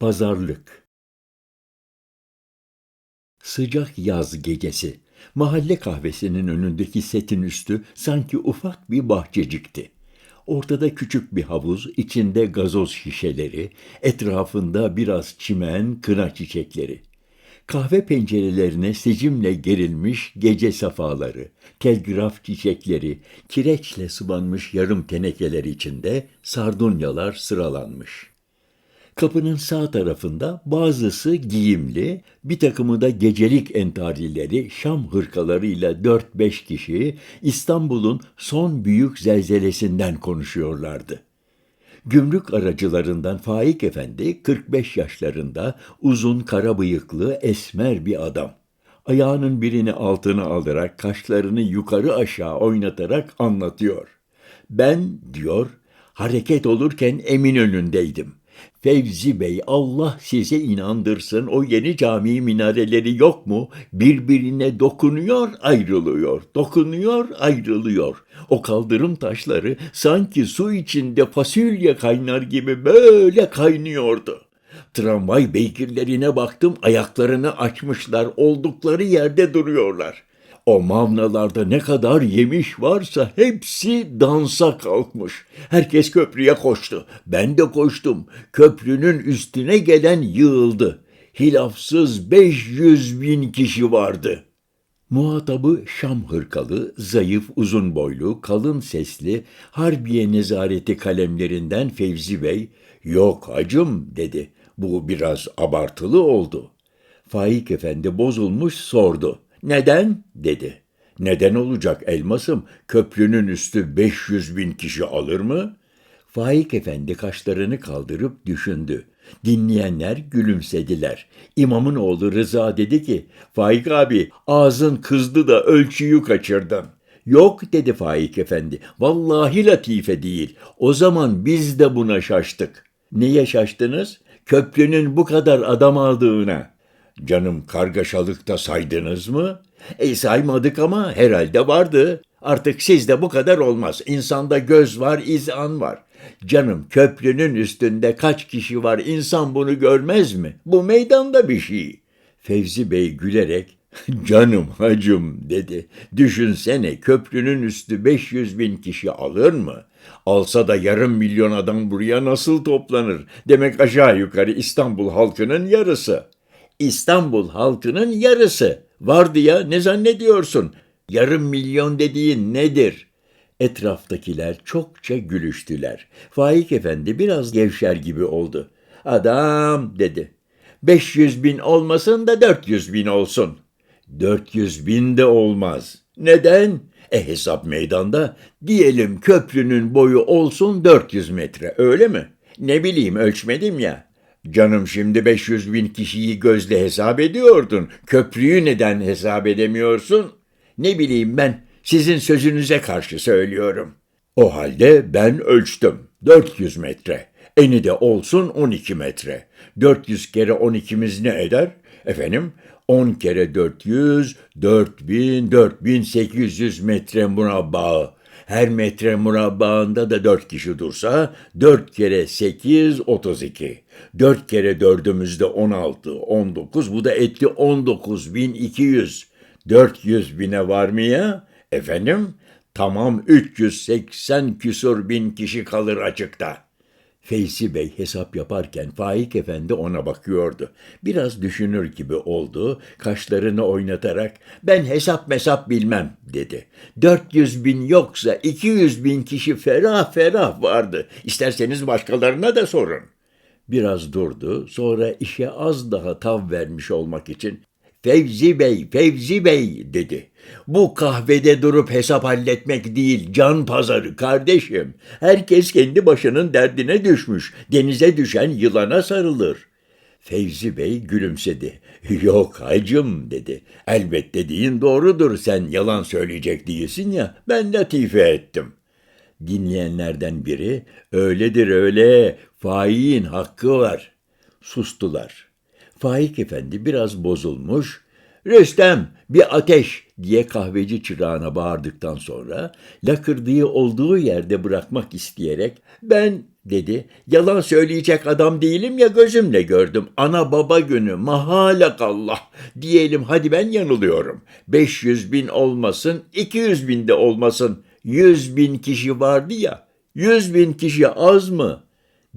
Pazarlık Sıcak yaz gecesi. Mahalle kahvesinin önündeki setin üstü sanki ufak bir bahçecikti. Ortada küçük bir havuz, içinde gazoz şişeleri, etrafında biraz çimen, kına çiçekleri. Kahve pencerelerine sicimle gerilmiş gece safaları, telgraf çiçekleri, kireçle sıvanmış yarım tenekeler içinde sardunyalar sıralanmış. Kapının sağ tarafında bazısı giyimli, bir takımı da gecelik entarileri, Şam hırkalarıyla dört beş kişi İstanbul'un son büyük zelzelesinden konuşuyorlardı. Gümrük aracılarından Faik Efendi 45 yaşlarında uzun kara bıyıklı esmer bir adam. Ayağının birini altına alarak kaşlarını yukarı aşağı oynatarak anlatıyor. Ben diyor hareket olurken emin önündeydim. Fevzi Bey Allah size inandırsın o yeni cami minareleri yok mu? Birbirine dokunuyor ayrılıyor, dokunuyor ayrılıyor. O kaldırım taşları sanki su içinde fasulye kaynar gibi böyle kaynıyordu. Tramvay beygirlerine baktım ayaklarını açmışlar oldukları yerde duruyorlar. O mavnalarda ne kadar yemiş varsa hepsi dansa kalkmış. Herkes köprüye koştu. Ben de koştum. Köprünün üstüne gelen yığıldı. Hilafsız 500 bin kişi vardı. Muhatabı Şam hırkalı, zayıf, uzun boylu, kalın sesli, Harbiye nezareti kalemlerinden Fevzi Bey, ''Yok hacım'' dedi. ''Bu biraz abartılı oldu.'' Faik Efendi bozulmuş sordu. Neden? dedi. Neden olacak elmasım? Köprünün üstü 500 bin kişi alır mı? Faik Efendi kaşlarını kaldırıp düşündü. Dinleyenler gülümsediler. İmamın oğlu Rıza dedi ki, Faik abi ağzın kızdı da ölçüyü kaçırdın. Yok dedi Faik Efendi. Vallahi latife değil. O zaman biz de buna şaştık. Neye şaştınız? Köprünün bu kadar adam aldığına. Canım kargaşalıkta saydınız mı? E saymadık ama herhalde vardı. Artık sizde bu kadar olmaz. İnsanda göz var, izan var. Canım köprünün üstünde kaç kişi var insan bunu görmez mi? Bu meydanda bir şey. Fevzi Bey gülerek canım hacım dedi. Düşünsene köprünün üstü 500 bin kişi alır mı? Alsa da yarım milyon adam buraya nasıl toplanır? Demek aşağı yukarı İstanbul halkının yarısı. İstanbul halkının yarısı. Vardı ya ne zannediyorsun? Yarım milyon dediğin nedir? Etraftakiler çokça gülüştüler. Faik Efendi biraz gevşer gibi oldu. Adam dedi. 500 bin olmasın da 400 bin olsun. 400 bin de olmaz. Neden? E hesap meydanda. Diyelim köprünün boyu olsun 400 metre öyle mi? Ne bileyim ölçmedim ya. Canım şimdi 500 bin kişiyi gözle hesap ediyordun. Köprüyü neden hesap edemiyorsun? Ne bileyim ben sizin sözünüze karşı söylüyorum. O halde ben ölçtüm. 400 metre. Eni de olsun 12 metre. 400 kere 12'miz ne eder? Efendim 10 kere 400, 4000, 4800 metre murabbağı. Her metre murabbağında da dört kişi dursa, dört kere sekiz, otuz iki. Dört kere dördümüzde on altı, on dokuz, bu da etti on dokuz bin iki yüz. Dört yüz bine var mı ya? Efendim, tamam üç yüz seksen küsur bin kişi kalır açıkta.'' Feysi Bey hesap yaparken Faik Efendi ona bakıyordu. Biraz düşünür gibi oldu, kaşlarını oynatarak ben hesap mesap bilmem dedi. 400 bin yoksa 200 bin kişi ferah ferah vardı. İsterseniz başkalarına da sorun. Biraz durdu, sonra işe az daha tav vermiş olmak için Fevzi Bey, Fevzi Bey dedi. Bu kahvede durup hesap halletmek değil, can pazarı kardeşim. Herkes kendi başının derdine düşmüş. Denize düşen yılana sarılır. Fevzi Bey gülümsedi. Yok hacım dedi. Elbet dediğin doğrudur sen yalan söyleyecek değilsin ya. Ben latife ettim. Dinleyenlerden biri öyledir öyle faiin hakkı var. Sustular. Faik Efendi biraz bozulmuş, Rüstem bir ateş diye kahveci çırağına bağırdıktan sonra lakırdığı olduğu yerde bırakmak isteyerek ben dedi yalan söyleyecek adam değilim ya gözümle gördüm ana baba günü mahalakallah diyelim hadi ben yanılıyorum 500 bin olmasın 200 bin de olmasın 100 bin kişi vardı ya 100 bin kişi az mı?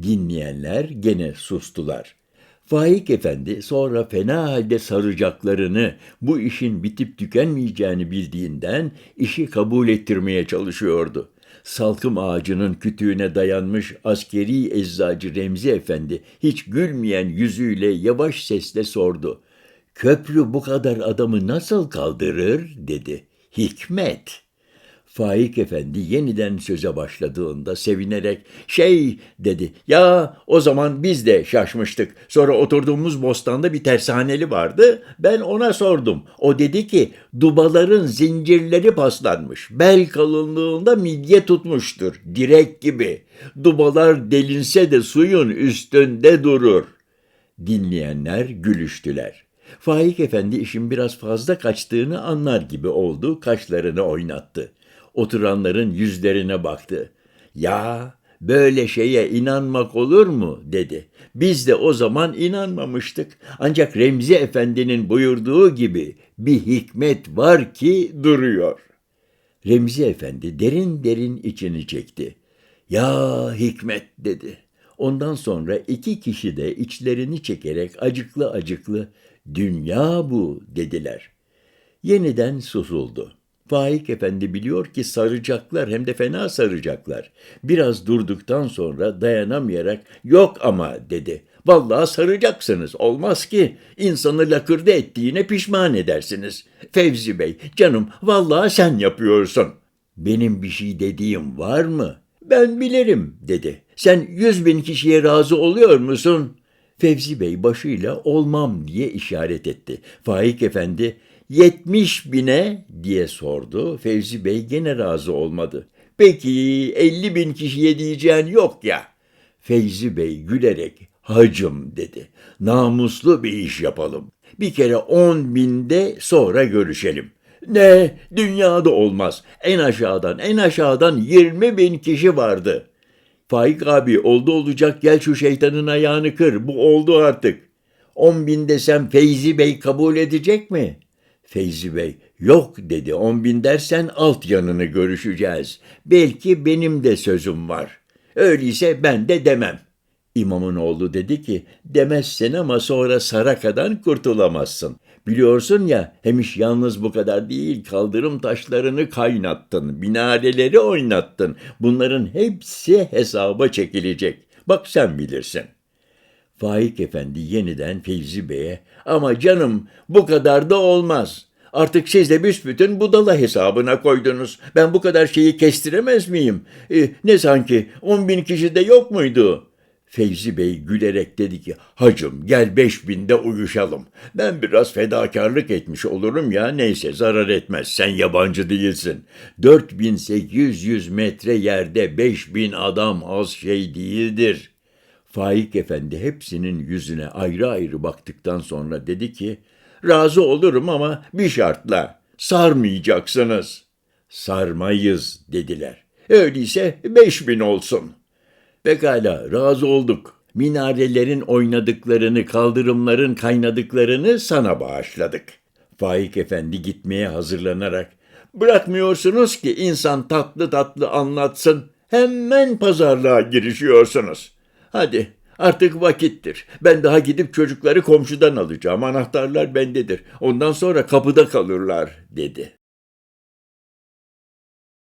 Dinleyenler gene sustular. Faik Efendi sonra fena halde saracaklarını, bu işin bitip tükenmeyeceğini bildiğinden işi kabul ettirmeye çalışıyordu. Salkım ağacının kütüğüne dayanmış askeri eczacı Remzi Efendi hiç gülmeyen yüzüyle yavaş sesle sordu. Köprü bu kadar adamı nasıl kaldırır dedi. Hikmet. Faik Efendi yeniden söze başladığında sevinerek şey dedi. Ya o zaman biz de şaşmıştık. Sonra oturduğumuz bostanda bir tersaneli vardı. Ben ona sordum. O dedi ki dubaların zincirleri paslanmış. Bel kalınlığında midye tutmuştur. Direk gibi. Dubalar delinse de suyun üstünde durur. Dinleyenler gülüştüler. Faik Efendi işin biraz fazla kaçtığını anlar gibi oldu, kaşlarını oynattı. Oturanların yüzlerine baktı. Ya böyle şeye inanmak olur mu dedi. Biz de o zaman inanmamıştık. Ancak Remzi Efendi'nin buyurduğu gibi bir hikmet var ki duruyor. Remzi Efendi derin derin içini çekti. Ya hikmet dedi. Ondan sonra iki kişi de içlerini çekerek acıklı acıklı dünya bu dediler. Yeniden susuldu. Faik Efendi biliyor ki saracaklar hem de fena saracaklar. Biraz durduktan sonra dayanamayarak yok ama dedi. Vallahi saracaksınız olmaz ki insanı lakırdı ettiğine pişman edersiniz. Fevzi Bey canım vallahi sen yapıyorsun. Benim bir şey dediğim var mı? Ben bilirim dedi. Sen yüz bin kişiye razı oluyor musun? Fevzi Bey başıyla olmam diye işaret etti. Faik Efendi yetmiş bine diye sordu. Fevzi Bey gene razı olmadı. Peki elli bin kişiye diyeceğin yok ya. Fevzi Bey gülerek hacım dedi. Namuslu bir iş yapalım. Bir kere on binde sonra görüşelim. Ne? Dünyada olmaz. En aşağıdan, en aşağıdan yirmi bin kişi vardı. Faik abi oldu olacak gel şu şeytanın ayağını kır. Bu oldu artık. On bin desem Feyzi Bey kabul edecek mi? Feyzi Bey yok dedi. On bin dersen alt yanını görüşeceğiz. Belki benim de sözüm var. Öyleyse ben de demem. İmamın oğlu dedi ki demezsin ama sonra sarakadan kurtulamazsın. Biliyorsun ya hem iş yalnız bu kadar değil kaldırım taşlarını kaynattın, minareleri oynattın. Bunların hepsi hesaba çekilecek. Bak sen bilirsin. Faik Efendi yeniden Fevzi Bey'e ama canım bu kadar da olmaz. Artık siz de büsbütün budala hesabına koydunuz. Ben bu kadar şeyi kestiremez miyim? E, ne sanki on bin kişi de yok muydu?'' Feyzi Bey gülerek dedi ki, hacım gel beş binde uyuşalım. Ben biraz fedakarlık etmiş olurum ya neyse zarar etmez sen yabancı değilsin. Dört bin sekiz yüz metre yerde beş bin adam az şey değildir. Faik Efendi hepsinin yüzüne ayrı ayrı baktıktan sonra dedi ki, razı olurum ama bir şartla sarmayacaksınız. Sarmayız dediler. Öyleyse beş bin olsun.'' Pekala, razı olduk. Minarelerin oynadıklarını, kaldırımların kaynadıklarını sana bağışladık. Faik Efendi gitmeye hazırlanarak, bırakmıyorsunuz ki insan tatlı tatlı anlatsın, hemen pazarlığa girişiyorsunuz. Hadi, artık vakittir. Ben daha gidip çocukları komşudan alacağım, anahtarlar bendedir. Ondan sonra kapıda kalırlar, dedi.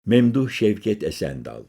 Memduh Şevket Esendal